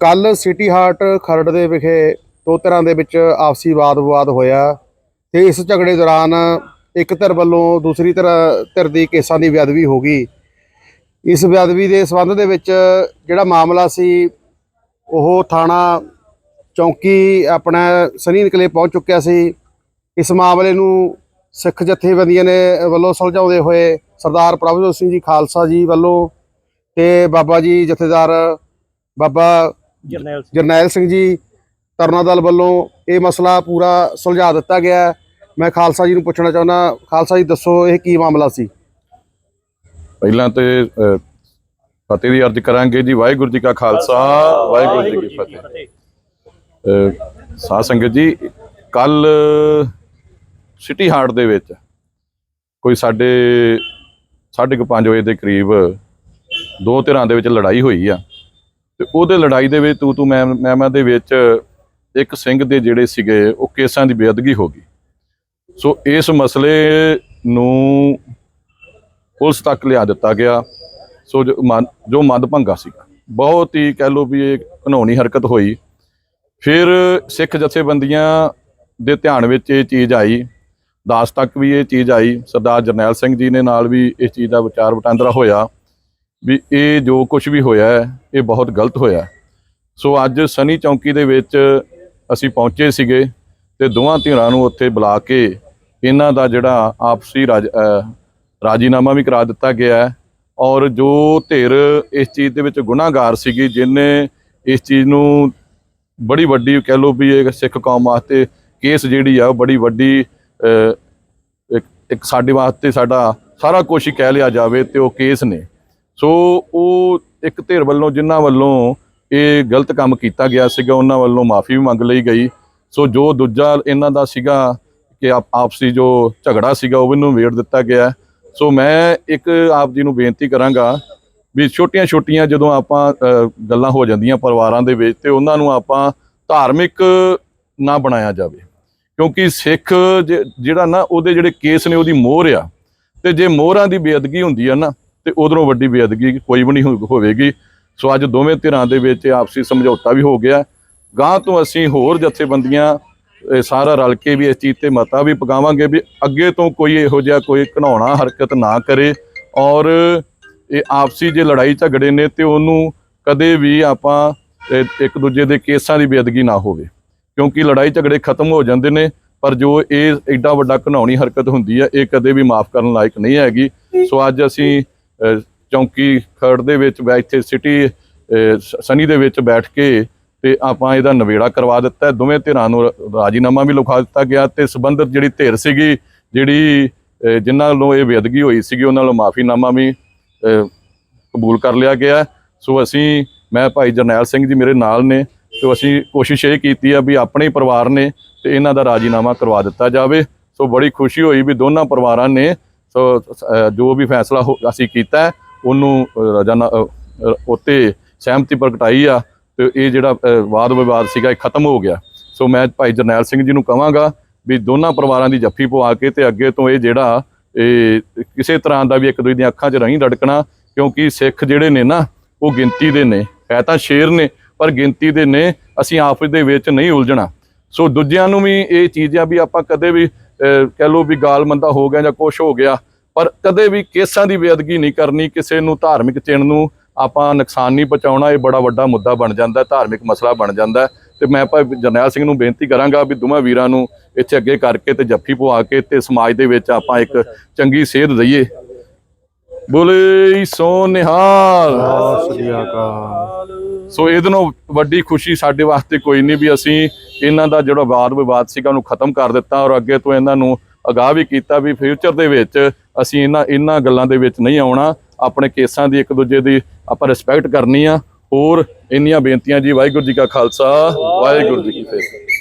ਕੱਲ city heart Kharar ਦੇ ਵਿਖੇ ਦੋ ਤਰ੍ਹਾਂ ਦੇ ਵਿੱਚ ਆਪਸੀ ਵਾਦ-ਵਿਵਾਦ ਹੋਇਆ ਤੇ ਇਸ ਝਗੜੇ ਦੌਰਾਨ ਇੱਕ ਧਿਰ ਵੱਲੋਂ ਦੂਸਰੀ ਧਿਰ ਧਿਰ ਦੀ ਕੇਸਾਂ ਦੀ ਬੇਅਦਬੀ ਹੋ ਗਈ। ਇਸ ਬੇਅਦਬੀ ਦੇ ਸੰਬੰਧ ਦੇ ਵਿੱਚ ਜਿਹੜਾ ਮਾਮਲਾ ਸੀ, ਉਹ ਥਾਣਾ ਚੌਂਕੀ ਆਪਣਾ ਸਨੀ ਨਿਕਲੇ ਪਹੁੰਚ ਚੁੱਕਿਆ ਸੀ। ਇਸ ਮਾਮਲੇ ਨੂੰ ਸਿੱਖ ਜਥੇਬੰਦੀਆਂ ਨੇ ਵੱਲੋਂ ਸੁਲਝਾਉਂਦੇ ਹੋਏ ਸਰਦਾਰ ਪ੍ਰਭਜੋਤ ਸਿੰਘ ਜੀ ਖਾਲਸਾ ਜੀ ਵੱਲੋਂ ਤੇ ਬਾਬਾ ਜੀ ਜਥੇਦਾਰ ਬਾਬਾ ਜਰਨੈਲ ਸਿੰਘ। ਜਰਨੈਲ ਸਿੰਘ ਜੀ ਤਰਨਾ ਦਲ ਵੱਲੋਂ ਇਹ ਮਸਲਾ ਪੂਰਾ ਸੁਲਝਾ ਦਿੱਤਾ ਗਿਆ ਹੈ। ਮੈਂ ਖਾਲਸਾ ਜੀ ਨੂੰ ਪੁੱਛਣਾ ਚਾਹੁੰਦਾ ਖਾਲਸਾ ਜੀ ਦੱਸੋ ਇਹ ਕੀ ਮਾਮਲਾ ਸੀ? ਪਹਿਲਾਂ ਤੇ ਫਤਿਹ ਦੀ ਅਰਜ਼ ਕਰਾਂਗੇ ਜੀ ਵਾਹਿਗੁਰੂ ਜੀ ਕਾ ਖਾਲਸਾ ਵਾਹਿਗੁਰੂ ਜੀ ਕੀ ਫਤਿਹ। ਸਾਧ ਸੰਗਤ ਜੀ ਕੱਲ ਸਿਟੀ ਹਾਰਟ ਦੇ ਵਿੱਚ ਕੋਈ ਸਾਡੇ 5:30 ਵਜੇ ਦੇ ਕਰੀਬ ਦੋ ਧਿਰਾਂ ਦੇ ਵਿੱਚ ਲੜਾਈ ਹੋਈ ਆ। ਤੇ ਉਹਦੇ ਲੜਾਈ ਦੇ ਵਿੱਚ ਤੂੰ ਤੂੰ ਮੈਂ ਮੈਂ ਦੇ ਵਿੱਚ ਇੱਕ ਸਿੰਘ ਦੇ ਜਿਹੜੇ ਸੀਗੇ, ਉਹ ਕੇਸਾਂ ਦੀ ਬੇਅਦਗੀ ਹੋ ਗਈ। ਸੋ ਇਸ ਮਸਲੇ ਨੂੰ ਪੁਲਿਸ ਤੱਕ ਲਿਆ ਦਿੱਤਾ ਗਿਆ। ਸੋ ਜੋ ਮਨ- ਜੋ ਮੰਦਭੰਗਾ ਸੀਗਾ, ਬਹੁਤ ਹੀ ਕਹਿ ਲੋ ਵੀ ਇਹ ਘਨੌਣੀ ਹਰਕਤ ਹੋਈ। ਫਿਰ ਸਿੱਖ ਜਥੇਬੰਦੀਆਂ ਦੇ ਧਿਆਨ ਵਿੱਚ ਇਹ ਚੀਜ਼ ਆਈ। ਦਾਸ ਤੱਕ ਵੀ ਇਹ ਚੀਜ਼ ਆਈ। ਸਰਦਾਰ ਜਰਨੈਲ ਸਿੰਘ ਜੀ ਨੇ ਨਾਲ ਵੀ ਇਸ ਚੀਜ਼ ਦਾ ਵਿਚਾਰ ਵਟਾਂਦਰਾ ਹੋਇਆ। ਵੀ ਇਹ ਜੋ ਕੁਝ ਵੀ ਹੋਇਆ ਹੈ, ਇਹ ਬਹੁਤ ਗਲਤ ਹੋਇਆ ਸੋ ਅੱਜ ਸਨੀ ਚੌਂਕੀ ਦੇ ਵਿੱਚ ਅਸੀਂ ਪਹੁੰਚੇ ਸੀਗੇ ਤੇ ਦੋਵਾਂ ਧਿਰਾਂ ਨੂੰ ਉੱਥੇ ਬੁਲਾ ਕੇ ਇਹਨਾਂ ਦਾ ਜਿਹੜਾ ਆਪਸੀ ਰਾਜ ਰਾਜੀਨਾਮਾ ਵੀ ਕਰਾ ਦਿੱਤਾ ਗਿਆ ਹੈ। ਔਰ ਜੋ ਧਿਰ ਇਸ ਚੀਜ਼ ਦੇ ਵਿੱਚ ਗੁਨਾਹਗਾਰ ਸੀਗੀ ਜਿਨੇ ਇਸ ਚੀਜ਼ ਨੂੰ ਬੜੀ ਵੱਡੀ ਕਹਿ ਲਓ ਵੀ ਇਹ ਸਿੱਖ ਕੌਮ ਵਾਸਤੇ ਕੇਸ ਜਿਹੜੀ ਆ, ਉਹ ਬੜੀ ਵੱਡੀ ਇੱਕ ਇੱਕ ਸਾਡੇ ਵਾਸਤੇ ਸਾਡਾ ਸਾਰਾ ਕੁਝ ਹੀ ਕਹਿ ਲਿਆ ਜਾਵੇ ਤੇ ਉਹ ਕੇਸ ਨੇ। ਸੋ ਉਹ ਇੱਕ ਧਿਰ ਵੱਲੋਂ, ਜਿਨ੍ਹਾਂ ਵੱਲੋਂ ਇਹ ਗਲਤ ਕੰਮ ਕੀਤਾ ਗਿਆ ਸੀਗਾ, ਉਹਨਾਂ ਵੱਲੋਂ ਮਾਫੀ ਵੀ ਮੰਗ ਲਈ ਗਈ। ਸੋ ਜੋ ਦੂਜਾ ਇਹਨਾਂ ਦਾ ਸੀਗਾ ਕਿ ਆਪ, ਆਪਸੀ ਜੋ ਝਗੜਾ ਸੀਗਾ, ਉਹ ਨੂੰ ਵੇੜ ਦਿੱਤਾ ਗਿਆ। ਸੋ ਮੈਂ ਇੱਕ ਆਪ ਜੀ ਨੂੰ ਬੇਨਤੀ ਕਰਾਂਗਾ ਵੀ ਛੋਟੀਆਂ-ਛੋਟੀਆਂ ਜਦੋਂ ਆਪਾਂ ਗੱਲਾਂ ਹੋ ਜਾਂਦੀਆਂ ਪਰਿਵਾਰਾਂ ਦੇ ਵਿੱਚ, ਤੇ ਉਹਨਾਂ ਨੂੰ ਆਪਾਂ ਧਾਰਮਿਕ ਨਾ ਬਣਾਇਆ ਜਾਵੇ। ਕਿਉਂਕਿ ਸਿੱਖ ਜ- ਜਿਹੜਾ ਨਾ, ਉਹਦੇ ਜਿਹੜੇ ਕੇਸ ਨੇ, ਉਹਦੀ ਮੋਹਰ ਆ। ਤੇ ਜੇ ਮੋਹਰਾਂ ਦੀ ਬੇਅਦਗੀ ਹੁੰਦੀ ਆ ਨਾ ਤੇ ਉਧਰੋਂ ਵੱਡੀ ਬੇਅਦਗੀ ਕੋਈ ਵੀ ਨਹੀਂ ਹੋ- ਹੋਵੇਗੀ। ਸੋ ਅੱਜ ਦੋਵੇਂ ਧਿਰਾਂ ਦੇ ਵਿੱਚ ਆਪਸੀ ਸਮਝੌਤਾ ਵੀ ਹੋ ਗਿਆ। ਗਾਂ ਤੋਂ ਅਸੀਂ ਹੋਰ ਜਥੇਬੰਦੀਆਂ ਸਾਰਾ ਰਲ ਕੇ ਵੀ ਇਸ ਚੀਜ਼ ਤੇ ਮਤਾ ਵੀ ਪਕਾਵਾਂਗੇ ਵੀ ਅੱਗੇ ਤੋਂ ਕੋਈ ਇਹੋ ਜਿਹਾ ਕੋਈ ਘਣਾਉਣਾ, ਹਰਕਤ ਨਾ ਕਰੇ ਔਰ ਇਹ ਆਪਸੀ ਜੇ ਲੜਾਈ ਝਗੜੇ ਨੇ ਤੇ ਉਹਨੂੰ ਕਦੇ ਵੀ ਆਪਾਂ ਇੱਕ ਦੂਜੇ ਦੇ ਕੇਸਾਂ ਦੀ ਬੇਅਦਗੀ ਨਾ ਹੋਵੇ। ਕਿਉਂਕਿ ਲੜਾਈ ਝਗੜੇ ਖਤਮ ਹੋ ਜਾਂਦੇ ਨੇ, ਪਰ ਜੋ ਇਹ ਐਡਾ ਵੱਡਾ ਘਣਾਉਣੀ ਹਰਕਤ ਹੁੰਦੀ ਹੈ, ਇਹ ਕਦੇ ਵੀ ਮਾਫ ਕਰਨ ਲਾਇਕ ਨਹੀਂ ਹੈਗੀ। ਸੋ ਅੱਜ ਅਸੀਂ ਚੌਂਕੀ ਖਰੜ ਦੇ ਵਿੱਚ ਬੈ- ਇੱਥੇ ਸਿਟੀ ਸ- ਸਨੀ ਦੇ ਵਿੱਚ ਬੈਠ ਕੇ ਤੇ ਆਪਾਂ ਇਹਦਾ ਨਵੇੜਾ ਕਰਵਾ ਦਿੱਤਾ। ਦੋਵੇਂ ਧਿਰਾਂ ਨੂੰ ਰਾਜੀਨਾਮਾ ਵੀ ਲਿਖਾ ਦਿੱਤਾ ਗਿਆ ਤੇ ਸਬੰਧਤ ਜਿਹੜੀ ਧਿਰ ਸੀਗੀ ਜਿਹੜੀ ਅਹ, ਜਿਨ੍ਹਾਂ ਵੱਲੋਂ ਇਹ ਬੇਅਦਗੀ ਹੋਈ ਸੀਗੀ ਉਹਨਾਂ ਵੱਲੋਂ ਮਾਫੀਨਾਮਾ ਵੀ ਕਬੂਲ ਕਰ ਲਿਆ ਗਿਆ। ਸੋ ਅਸੀਂ ਮੈਂ ਭਾਈ ਜਰਨੈਲ ਸਿੰਘ ਜੀ ਮੇਰੇ ਨਾਲ ਨੇ ਤੇ ਅਸੀਂ ਕੋਸ਼ਿਸ਼ ਇਹ ਕੀਤੀ ਆ ਵੀ ਆਪਣੇ ਪਰਿਵਾਰ ਨੇ ਤੇ ਇਹਨਾਂ ਦਾ ਰਾਜੀਨਾਮਾ ਕਰਵਾ ਦਿੱਤਾ ਜਾਵੇ। ਸੋ ਬੜੀ ਖੁਸ਼ੀ ਹੋਈ ਵੀ ਦੋਨਾਂ ਪਰਿਵਾਰਾਂ ਨੇ ਸੋ ਜੋ ਵੀ ਫੈਸਲਾ ਹੋ- ਅਸੀਂ ਕੀਤਾ ਉਹਨੂੰ ਅਹ, ਰਜਾਨਾ ਅਹ, ਉੱਤੇ ਸਹਿਮਤੀ ਪ੍ਰਗਟਾਈ ਆ ਤੇ ਇਹ ਜਿਹੜਾ ਵਾਦ ਵਿਵਾਦ ਸੀਗਾ ਇਹ ਖਤਮ ਹੋ ਗਿਆ। ਸੋ ਮੈਂ ਭਾਈ ਜਰਨੈਲ ਸਿੰਘ ਜੀ ਨੂੰ ਕਹਾਂਗਾ ਵੀ ਦੋਨਾਂ ਪਰਿਵਾਰਾਂ ਦੀ ਜੱਫੀ ਪਵਾ ਕੇ ਤੇ ਅੱਗੇ ਤੋਂ ਇਹ ਜਿਹੜਾ ਇਹ ਕਿਸੇ ਤਰ੍ਹਾਂ ਦਾ ਵੀ ਇੱਕ ਦੂਜੇ ਦੀਆਂ ਅੱਖਾਂ 'ਚ ਨਹੀਂ ਰੜਕਣਾ ਕਿਉਂਕਿ ਸਿੱਖ ਜਿਹੜੇ ਨੇ ਨਾ ਉਹ ਗਿਣਤੀ ਦੇ ਨੇ। ਹੈ ਤਾਂ ਸ਼ੇਰ ਨੇ ਪਰ ਗਿਣਤੀ ਦੇ ਨੇ ਅਸੀਂ ਆਪਸ ਦੇ ਵਿੱਚ ਨਹੀਂ ਉਲਝਣਾ। ਸੋ ਦੂਜਿਆਂ ਨੂੰ ਵੀ ਇਹ ਚੀਜ਼ਾਂ ਵੀ ਆਪਾਂ ਕਦੇ ਵੀ ਕਹਿ ਲੋ ਵੀ ਗਾਲ ਮੰਦਾ ਹੋ ਗਿਆ ਜਾਂ ਕੁਛ ਹੋ ਗਿਆ, ਪਰ ਕਦੇ ਵੀ ਕੇਸਾਂ ਦੀ ਬੇਅਦਗੀ ਨਹੀਂ ਕਰਨੀ, ਕਿਸੇ ਨੂੰ ਧਾਰਮਿਕ ਚਿੰਨ੍ਹ ਨੂੰ ਆਪਾਂ ਨੁਕਸਾਨ ਨਹੀਂ ਪਹੁੰਚਾਉਣਾ, ਇਹ ਬੜਾ ਵੱਡਾ ਮੁੱਦਾ ਬਣ ਜਾਂਦਾ, ਧਾਰਮਿਕ ਮਸਲਾ ਬਣ ਜਾਂਦਾ। ਤੇ ਮੈਂ ਭਾਈ ਜਰਨੈਲ ਸਿੰਘ ਨੂੰ ਬੇਨਤੀ ਕਰਾਂਗਾ ਵੀ ਦੋਵਾਂ ਵੀਰਾਂ ਨੂੰ ਇੱਥੇ ਅੱਗੇ ਕਰਕੇ ਤੇ ਜੱਫੀ ਪਵਾ ਕੇ ਤੇ ਸਮਾਜ ਦੇ ਵਿੱਚ ਆਪਾਂ ਇੱਕ ਚੰਗੀ ਸੇਧ ਦਈਏ। ਬੋਲੇ ਸੋ ਨਿਹਾਲ ਸ੍ਰੀ ਅਕਾਲ ਸੋ ਇਹਦੇ ਨਾਲੋਂ ਵੱਡੀ ਖੁਸ਼ੀ ਸਾਡੇ ਵਾਸਤੇ ਕੋਈ ਨਹੀਂ ਵੀ ਅਸੀਂ ਇਹਨਾਂ ਦਾ ਜਿਹੜਾ ਵਾਦ ਵਿਵਾਦ ਸੀਗਾ ਉਹਨੂੰ ਖਤਮ ਕਰ ਦਿੱਤਾ ਔਰ ਅੱਗੇ ਤੋਂ ਇਹਨਾਂ ਨੂੰ ਅਗਾਹ ਵੀ ਕੀਤਾ ਵੀ ਫਿਊਚਰ ਦੇ ਵਿੱਚ ਅਸੀਂ ਇਹਨਾਂ ਇਹਨਾਂ ਗੱਲਾਂ ਦੇ ਵਿੱਚ ਨਹੀਂ ਆਉਣਾ। ਆਪਣੇ ਕੇਸਾਂ ਦੀ ਇੱਕ ਦੂਜੇ ਦੀ ਆਪਾਂ ਰਿਸਪੈਕਟ ਕਰਨੀ ਆ। ਹੋਰ ਇੰਨੀਆਂ ਬੇਨਤੀਆਂ ਜੀ, ਵਾਹਿਗੁਰੂ ਜੀ ਕਾ ਖਾਲਸਾ, ਵਾਹਿਗੁਰੂ ਜੀ ਕੀ ਫਤਿਹ।